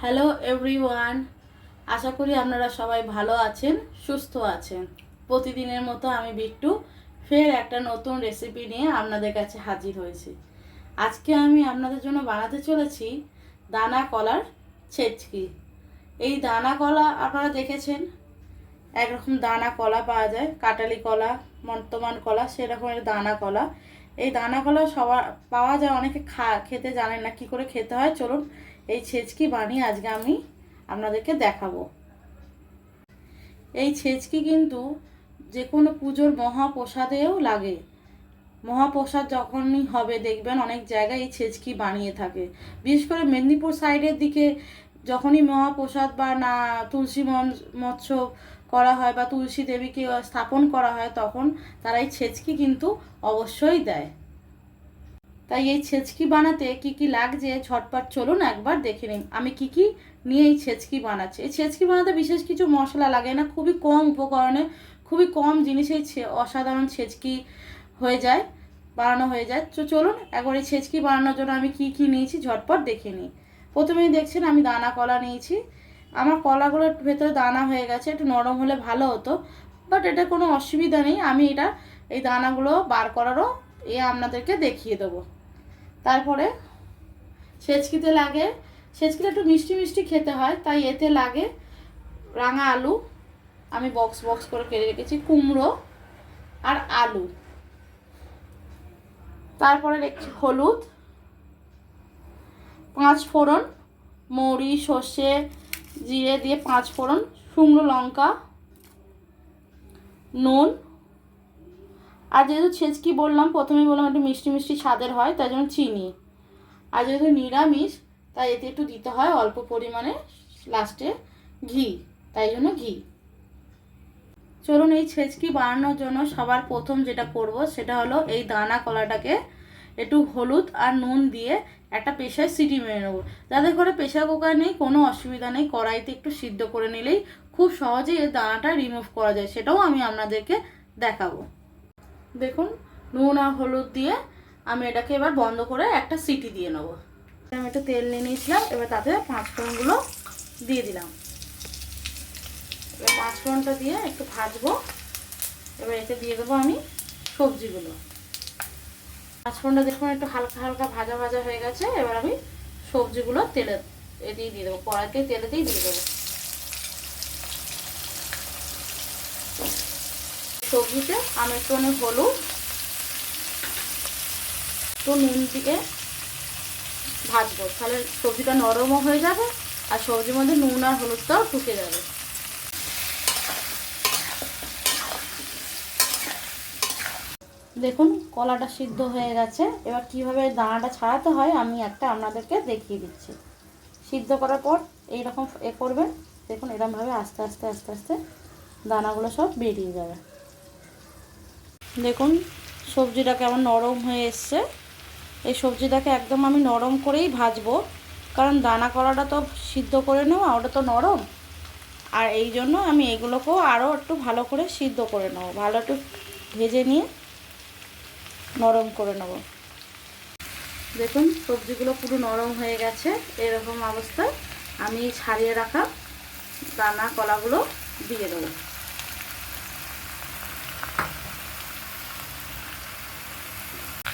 Hello everyone আশা করি আপনারা সবাই ভালো আছেন, সুস্থ আছেন। প্রতিদিনের মতো আমি বিট্টু, ফের একটা নতুন রেসিপি নিয়ে আপনাদের কাছে হাজির হয়েছি। আজকে আমি আপনাদের জন্য বানাতে চলেছি দানা কলার ছেচকি। এই দানা কলা আপনারা দেখেছেন? একরকম দানা কলা পাওয়া যায়, কাটালি কলা বর্তমান কলা, সেরকমের দানা কলা। এই দানা কলা সবার পাওয়া যায়, অনেকে খা খেতে জানেন না, কি করে খেতে হয়? চলুন এই ছেচকি বানিয়ে আজকে আমি আপনাদেরকে দেখাবো। এই ছেচকি কিন্তু যে কোনো পুজোর মহাপ্রসাদেও লাগে। মহাপ্রসাদ যখনই হবে দেখবেন অনেক জায়গায় এই ছেচকি বানিয়ে থাকে। বিশেষ করে মেদিনীপুর সাইডের দিকে যখনই মহাপ্রসাদ বা না তুলসী মৎস্য করা হয় বা তুলসী দেবীকে স্থাপন করা হয় তখন তারা এই ছেচকি কিন্তু অবশ্যই দেয়। তাই এই ছেচকি বানাতে কি কি লাগছে? ঝটপট চলুন একবার দেখে নিন। আমি কি কি নিয়ে এই ছেচকি বানাচ্ছি? এই ছেচকি বানাতে বিশেষ কিছু মশলা লাগে না, খুবই কম উপকরণে, খুবই কম জিনিসেই ছে- অসাধারণ ছেচকি হয়ে যায়, বানানো হয়ে যায়। তো চলুন একবার এই ছেচকি বানানোর জন্য আমি কি কি নিয়েছি ঝটপট দেখে নিই। প্রথমেই দেখছেন আমি দানা কলা নিয়েছি। আমার কলাগুলোর ভেতরে দানা হয়ে গেছে, একটু নরম হলে ভালো হতো, বাট এটা কোনো অসুবিধা নেই। আমি এটা, এই দানাগুলো বার করারও এ আপনাদেরকে দেখিয়ে দেবো। তারপরে সেচকিতে লাগে। সেচকিতে একটু মিষ্টি মিষ্টি খেতে হয়, তাই এতে লাগে রাঙা আলু। আমি বক্স বক্স করে কেটে রেখেছি, কুমড়ো আর আলু। তারপরে রেখেছি হলুদ, পাঁচ ফোড়ন, মৌরি, সর্ষে, জিরে দিয়ে পাঁচ ফোড়ন, শুকনো লঙ্কা, নুন আর যেহেতু ছেচকি বললাম, প্রথমেই বললাম একটু মিষ্টি মিষ্টি স্বাদের হয়, তাই জন্য চিনি। আর যেহেতু নিরামিষ, তাই এতে একটু দিতে হয় অল্প পরিমাণে লাস্টে ঘি, তাই জন্য ঘি। চলুন এই ছেচকি বানানোর জন্য সবার প্রথম যেটা করব, সেটা হলো এই দানা কলাটাকে একটু হলুদ আর নুন দিয়ে একটা প্রেশার সিটি মেরে নেব। যাদের ঘরে প্রেশার কুকার নেই, কোনো অসুবিধা নেই, কড়াইতে একটু সিদ্ধ করে নিলেই খুব সহজেই এই দানাটা রিমুভ করা যায়, সেটাও আমি আপনাদেরকে দেখাবো। দেখুন, নুন আর হলুদ দিয়ে আমি এটাকে এবার বন্ধ করে একটা সিটি দিয়ে নেব। আমি একটু তেল নিয়ে নিয়েছিলাম, এবার তাতে পাঁচ ফোড়নগুলো দিয়ে দিলাম। এবার পাঁচ ফোড়নটা দিয়ে একটু ভাজবো। এবার এতে দিয়ে দেবো আমি সবজিগুলো। পাঁচ ফোড়নটা দেখুন একটু হালকা হালকা ভাজা ভাজা হয়ে গেছে, এবার আমি সবজিগুলো তেলে এতেই দিয়ে দেবো, কড়াইতে তেলেতেই দিয়ে দেবো। সবজিতে আমি একটু অনেক হলুদ, একটু নুন দিয়ে ভাজবো। তাহলে সবজিটা নরমও হয়ে যাবে আর সবজির মধ্যে নুন আর হলুদটাও ঢুকে যাবে। দেখুন, কলাটা সিদ্ধ হয়ে গেছে। এবার কীভাবে দানাটা ছাড়াতে হয় আমি একটা আপনাদেরকে দেখিয়ে দিচ্ছি। সিদ্ধ করার পর এইরকম এ করবেন। দেখুন এরকমভাবে আস্তে আস্তে আস্তে আস্তে দানাগুলো সব বেরিয়ে যাবে। দেখুন, সবজিটা কেমন নরম হয়ে এসছে। এই সবজিটাকে একদম আমি নরম করেই ভাজবো, কারণ দানা কলাটা তো সিদ্ধ করে নেওয়া, ওটা তো নরম। আর এই জন্য আমি এগুলোকেও আরও একটু ভালো করে সিদ্ধ করে নেব, ভালো একটু ভেজে নিয়ে নরম করে নেব। দেখুন, সবজিগুলো পুরো নরম হয়ে গেছে, এরকম অবস্থায় আমি ছাড়িয়ে রাখা দানা কলাগুলো দিয়ে দেবো।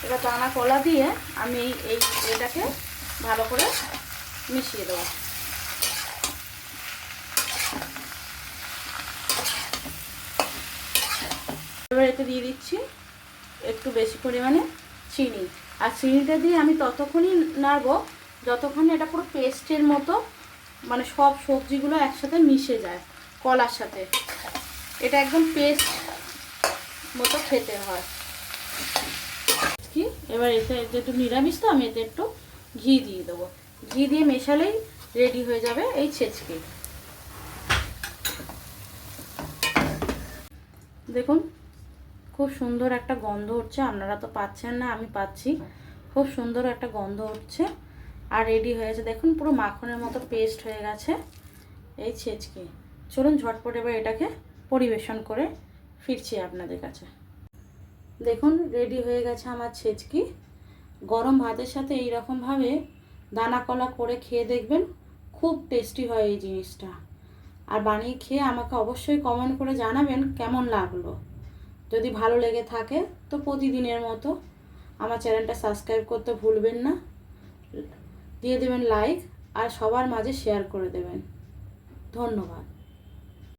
এবার দানা কলা দিয়ে আমি এই এই এটাকে ভালো করে মিশিয়ে দেবো। এবার এতে দিয়ে দিচ্ছি একটু বেশি পরিমাণে চিনি। আর চিনিটা দিয়ে আমি ততক্ষণই নাড়বো যতক্ষণ এটা পুরো পেস্টের মতো মানে সব সবজিগুলো একসাথে মিশে যায় কলার সাথে। এটা একদম পেস্ট মতো খেতে হয়। কি এবার এতে এতে একটু নিরামিষ তো, আমি এতে একটু ঘি দিয়ে দেবো। ঘি দিয়ে মেশালেই রেডি হয়ে যাবে এই ছেচকি। দেখুন, খুব সুন্দর একটা গন্ধ উঠছে আপনারা তো পাচ্ছেন না, আমি পাচ্ছি। খুব সুন্দর একটা গন্ধ উঠছে আর রেডি হয়েছে দেখুন, পুরো মাখনের মতো পেস্ট হয়ে গেছে এই ছেচকি। চলুন ঝটপট এবার এটাকে পরিবেশন করে ফিরছি আপনাদের কাছে। দেখুন রেডি হয়ে গেছে আমার ছেচকি। গরম ভাতের সাথে এই রকমভাবে দানা কলা করে খেয়ে দেখবেন, খুব টেস্টি হয় এই জিনিসটা। আর বানিয়ে খেয়ে আমাকে অবশ্যই কমেন্ট করে জানাবেন কেমন লাগল। যদি ভালো লেগে থাকে, তো প্রতিদিনের মতো আমার চ্যানেলটা সাবস্ক্রাইব করতে ভুলবেন না। দিয়ে দেবেন লাইক আর সবার মাঝে শেয়ার করে দেবেন। ধন্যবাদ।